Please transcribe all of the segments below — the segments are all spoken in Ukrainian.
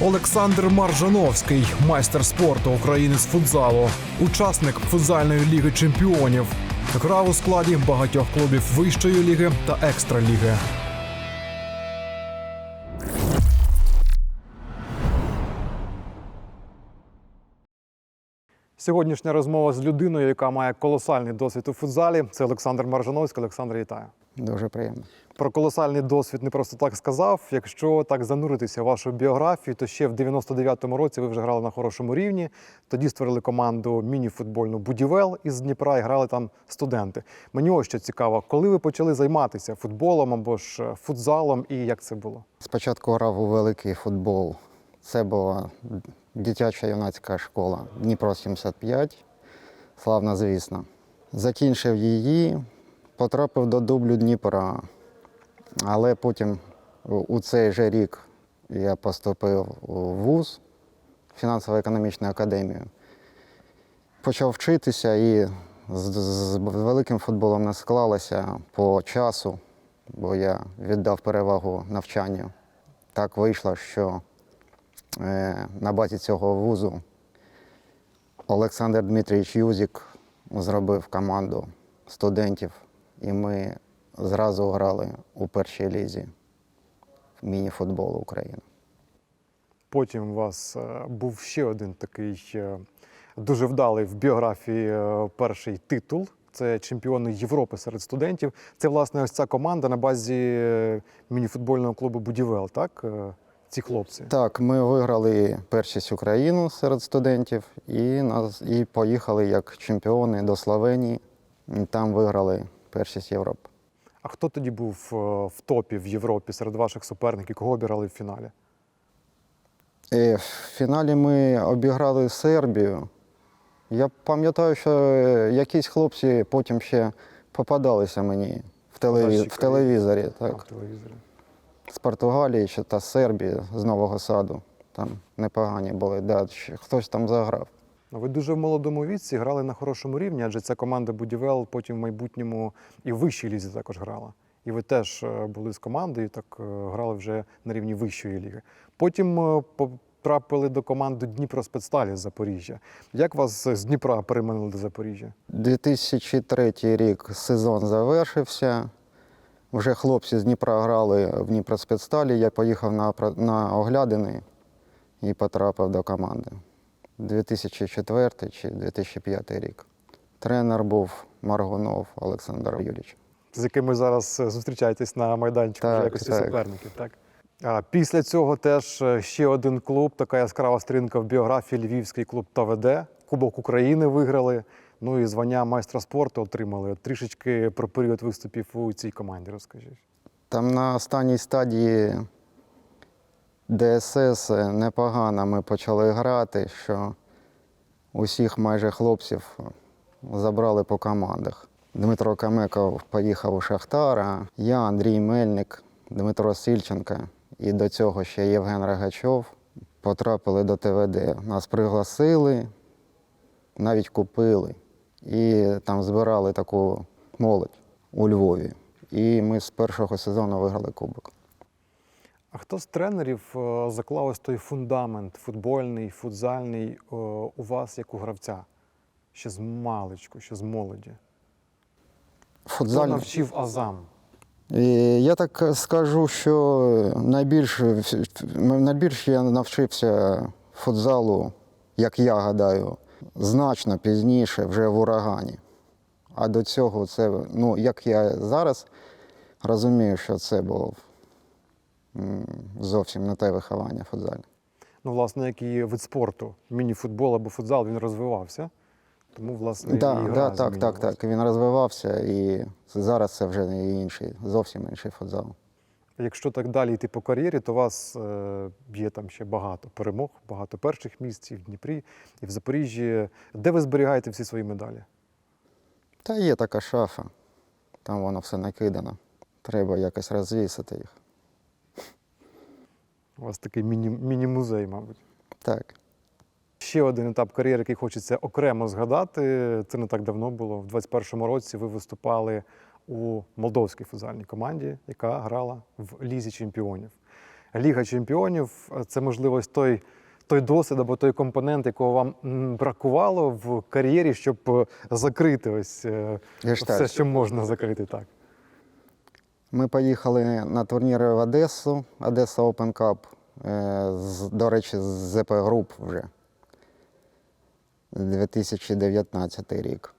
Олександр Маржановський, майстер спорту України з футзалу, учасник футзальної ліги чемпіонів. Грав у складі багатьох клубів вищої ліги та екстраліги. Сьогоднішня розмова з людиною, яка має колосальний досвід у футзалі. Це Олександр Маржановський. Олександр, вітаю. Дуже приємно. Про колосальний досвід не просто так сказав. Якщо так зануритися в вашу біографію, то ще в 99-му році ви вже грали на хорошому рівні. Тоді створили команду міні-футбольну Будівел із Дніпра і грали там студенти. Мені ось що цікаво, коли ви почали займатися футболом або ж е, футзалом, і як це було? Спочатку грав у великий футбол. Це була дитяча юнацька школа Дніпро 75. Славно, звісно. Закінчив її, потрапив до дублю Дніпра. Але потім у цей же рік я поступив у ВУЗ, фінансово-економічну академію. Почав вчитися і з, з великим футболом не склалося по часу, бо я віддав перевагу навчанню. Так вийшло, що е, на базі цього вузу Олександр Дмитрійович Юзік зробив команду студентів, і ми зразу грали у першій лізі міні-футболу України. Потім у вас е, був ще один такий е, дуже вдалий в біографії е, перший титул. Це чемпіони Європи серед студентів. Це власне ось ця команда на базі мініфутбольного клубу Будівел. Так, ці хлопці. Так, ми виграли першість Україну серед студентів і, нас, і поїхали як чемпіони до Словенії. Там виграли першість Європи. А хто тоді був е, в топі в Європі серед ваших суперників? Кого обирали в фіналі? І в фіналі ми обіграли Сербію. Я пам'ятаю, що якісь хлопці потім ще попадалися мені в, телеві... В телевізорі. А, в телевізорі. З Португалії чи та Сербії, з Нового Саду. Там непогані були. Да, хтось там заграв. Ну, Ви дуже в молодому віці грали на хорошому рівні, адже ця команда Будівел потім в майбутньому і в вищій лізі також грала. І ви теж е, були з командою, так е, грали вже на рівні вищої ліги. Потім е, потрапили до команди Дніпроспецсталі з Запоріжжя. Як вас з Дніпра переманили до Запоріжжя? 2003 рік сезон завершився. Вже хлопці з Дніпра грали в Дніпроспецсталі. Я поїхав на, на оглядини і потрапив до команди. 2004 чи 2005 рік. Тренер був Маргунов Олександр Юрійович. з якими зараз е, зустрічаєтесь на майданчику Так, якості так. суперників. Так? А після цього теж е, ще один клуб, така яскрава сторінка в біографії Львівський клуб ТВД. Кубок України виграли. Ну і звання майстра спорту отримали. От Трішечки про період виступів у цій команді розкажіть. Там на останній стадії ДСС непогано ми почали грати, що усіх майже хлопців забрали по командах. Дмитро Камеков поїхав у Шахтара, я, Андрій Мельник, Дмитро Сільченко і до цього ще Євген Рогачов потрапили до ТВД. Нас пригласили, навіть купили. І там збирали таку молодь у Львові. І ми з першого сезону виграли кубок. А хто з тренерів е, заклав ось той фундамент футбольний, футзальний е, у вас як у гравця? Ще з маличку, ще з молоді? Хто навчив азам? І я так скажу, що найбільш, найбільш я навчився футзалу, як я гадаю, значно пізніше, вже в урагані. А до цього це, ну, як я зараз розумію, що це було зовсім не те виховання футзальне. Ну, власне, як і вид спорту, міні-футбол або футзал, він розвивався. Тому, власне, і Да, гра да, так, так, так. Він розвивався і зараз це вже не інший, зовсім інший футзал. Якщо так далі йти по кар'єрі, то у вас е, є там ще багато перемог, багато перших місць і в Дніпрі, і в Запоріжжі. Де ви зберігаєте всі свої медалі? Та є така шафа, там воно все накидано. Треба якось розвісити їх. У вас такий міні- міні-музей, мабуть. Так. Ще один етап кар'єри, який хочеться окремо згадати. Це не так давно було. В 21-му році ви виступали у молдовській футзальній команді, яка грала в Лізі чемпіонів. Ліга чемпіонів це можливо той, той досвід або той компонент, якого вам бракувало в кар'єрі, щоб е, закрити ось е, Гештальт. все, що можна закрити так. Ми поїхали на турніри в Одесу, Одеса Open Cup, е, до речі, з ЗП груп вже. 2019 рік.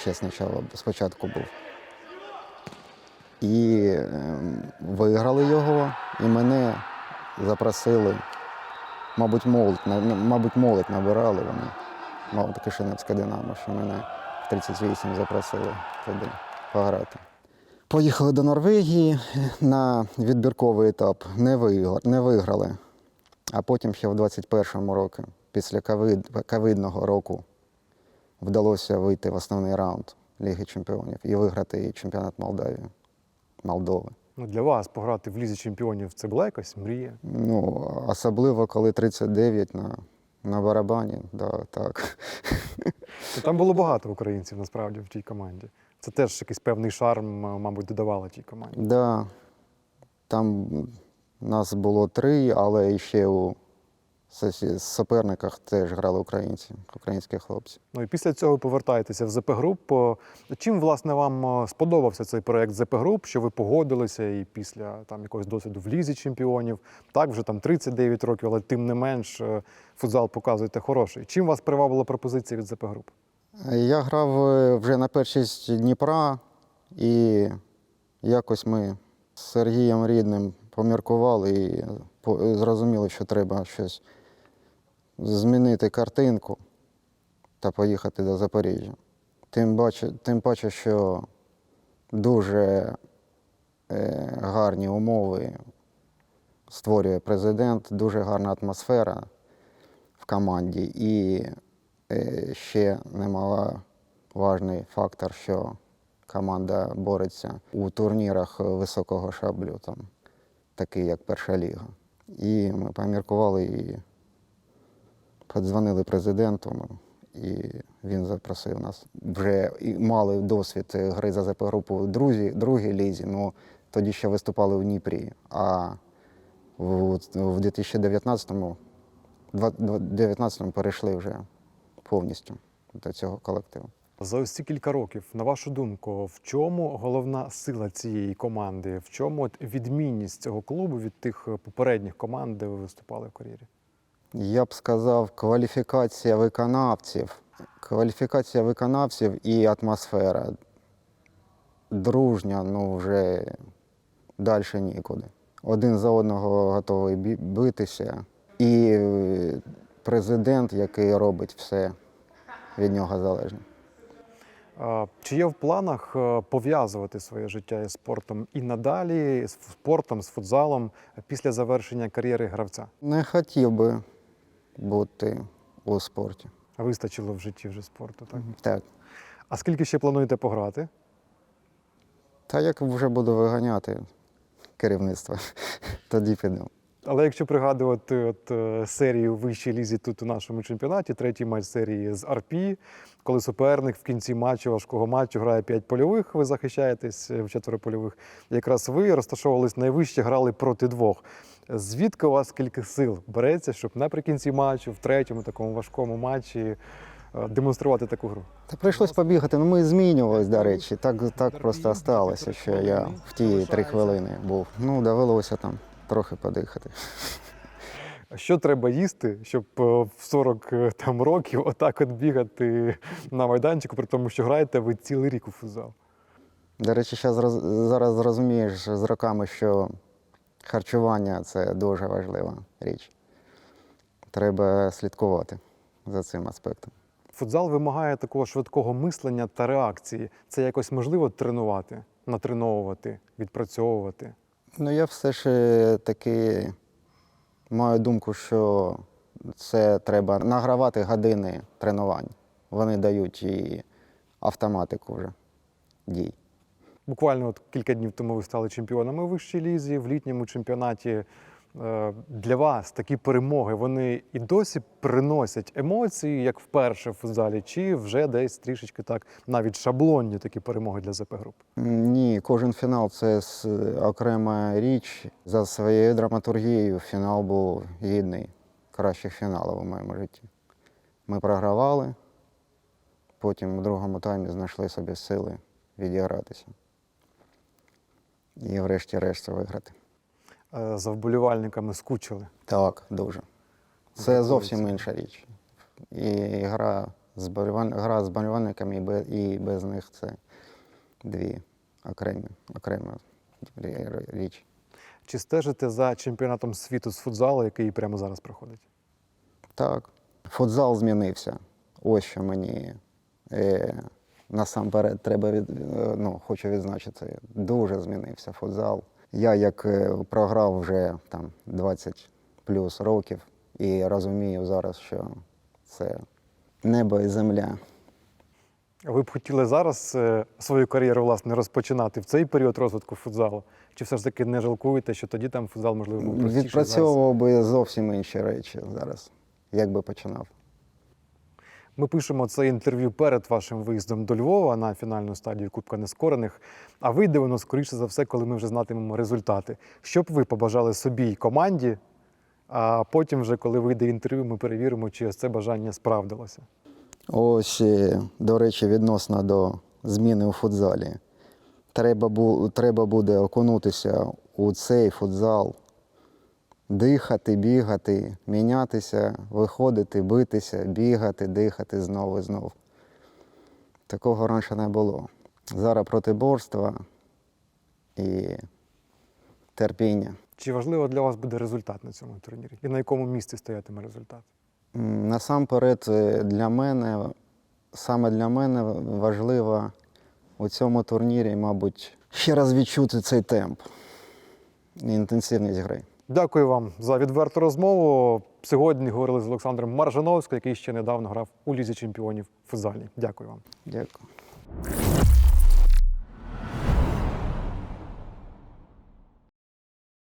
Ще спочатку, спочатку був. І е, виграли його, і мене запросили. Мабуть, молодь, на- мабуть, молодь набирали вони. Мабуть, Кишиневське Динамо, що мене в 38 запросили туди пограти. Поїхали до Норвегії на відбірковий етап. Не виграли, не виграли. А потім ще в 21-му році, після ковид, ковидного року, вдалося вийти в основний раунд Ліги Чемпіонів і виграти чемпіонат Молдавії, Молдови. Ну, для вас пограти в лізі чемпіонів це була якась мрія. Ну, особливо, коли 39 на, на барабані. Да, так. Там було багато українців насправді в тій команді. Це теж якийсь певний шарм, мабуть, додавало тій команді. Да, там нас було три, але ще у суперниках теж грали українці, українські хлопці. Ну і після цього повертаєтеся в ЗП Груп. Чим власне вам сподобався цей проект ЗП Груп, що ви погодилися і після там якогось досвіду в лізі чемпіонів? Так, вже там 39 років, але тим не менш е, футзал показуєте хороший. Чим вас привабила пропозиція від ЗП Груп? Я грав е, вже на першість Дніпра, і якось ми з Сергієм Рідним поміркували і по- зрозуміли, що треба щось змінити картинку та поїхати до Запоріжжя. Тим паче, тим паче що дуже е, гарні умови створює президент, дуже гарна атмосфера в команді. І е, ще немаловажний фактор, що команда бореться у турнірах високого шаблю, там, такий як перша ліга. І ми поміркували і подзвонили президенту, ну, і він запросив нас. Вже мали досвід е, гри за ЗП групу друзі, другій лізі, ну тоді ще виступали в Дніпрі. А в, в 2019-му 2019-му перейшли вже повністю до цього колективу. За ось ці кілька років, на вашу думку, в чому головна сила цієї команди? В чому відмінність цього клубу від тих е, попередніх команд, де ви виступали в кар'єрі? Я б сказав, кваліфікація виконавців. Кваліфікація виконавців і атмосфера. Дружня, ну вже далі нікуди. Один за одного готовий битися. І президент, який робить все від нього залежне. Чи є в планах е, пов'язувати своє життя із спортом і надалі, з спортом, з футзалом після завершення кар'єри гравця? Не хотів би бути у спорті. Вистачило в житті вже спорту, так? Так. А скільки ще плануєте пограти? Та як вже буду виганяти керівництво, тоді піду. Але якщо пригадувати от, е, серію вищій лізі тут у нашому чемпіонаті, третій матч серії з РП, коли суперник в кінці матчу, важкого матчу грає 5 польових, ви захищаєтесь е, в четверо польових. Якраз ви розташовувались найвище, грали проти двох. Звідки у вас скільки сил береться, щоб наприкінці матчу, в третьому такому важкому матчі е, демонструвати таку гру? Та прийшлось побігати. Ну ми змінювались, до речі. Так, так просто сталося, що я в ті три хвилини був. Ну, довелося там трохи подихати. Що треба їсти, щоб е, в 40 е, там, років отак от бігати на майданчику, при тому, що граєте ви цілий рік у футзал? До речі, щас зараз зрозумієш з роками, що харчування це дуже важлива річ. Треба слідкувати за цим аспектом. Футзал вимагає такого швидкого мислення та реакції. Це якось можливо тренувати, натреновувати, відпрацьовувати. Ну, я все ж таки маю думку, що це треба награвати години тренувань. Вони дають і автоматику вже дій. Буквально от кілька днів тому ви стали чемпіонами у вищій лізі, в літньому чемпіонаті Е, Для вас такі перемоги вони і досі приносять емоції, як вперше в футзалі, чи вже десь трішечки так навіть шаблонні такі перемоги для ЗП груп? Ні, кожен фінал це окрема річ. За своєю драматургією фінал був гідний кращих фіналів у моєму житті. Ми програвали, потім у другому таймі знайшли собі сили відігратися. І врешті-решт виграти. Е, За вболівальниками скучили. Так, дуже. Це зовсім інша річ. І гра з гра з болівальниками і без, і без них це дві окремі, окрема річ. Чи стежите за чемпіонатом світу з футзалу, який прямо зараз проходить? Так. Футзал змінився. Ось що мені е, насамперед треба від, е, ну, хочу відзначити. Дуже змінився футзал. Я як е, програв вже там 20 плюс років і розумію зараз, що це небо і земля. Ви б хотіли зараз е, свою кар'єру власне розпочинати в цей період розвитку футзалу? Чи все ж таки не жалкуєте, що тоді там футзал можливо був простіший? зараз? Відпрацьовував би зовсім інші речі зараз, як би починав. Ми пишемо це інтерв'ю перед вашим виїздом до Львова на фінальну стадію Кубка Нескорених. А вийде воно скоріше за все, коли ми вже знатимемо результати. Що б ви побажали собі й команді? А потім, вже коли вийде інтерв'ю, ми перевіримо, чи це бажання справдилося. Ось, е, до речі, відносно до зміни у футзалі. Треба, треба буде окунутися у цей футзал, дихати, бігати, мінятися, виходити, битися, бігати, дихати знову і знову. Такого раніше не було. Зараз протиборства і терпіння. Чи важливо для вас буде результат на цьому турнірі? І на якому місці стоятиме результат? Насамперед, е, для мене, саме для мене важливо у цьому турнірі, мабуть, ще раз відчути цей темп і інтенсивність гри. Дякую вам за відверту розмову. Сьогодні говорили з Олександром Маржановським, який ще недавно грав у лізі чемпіонів футзальній. Дякую вам. Дякую.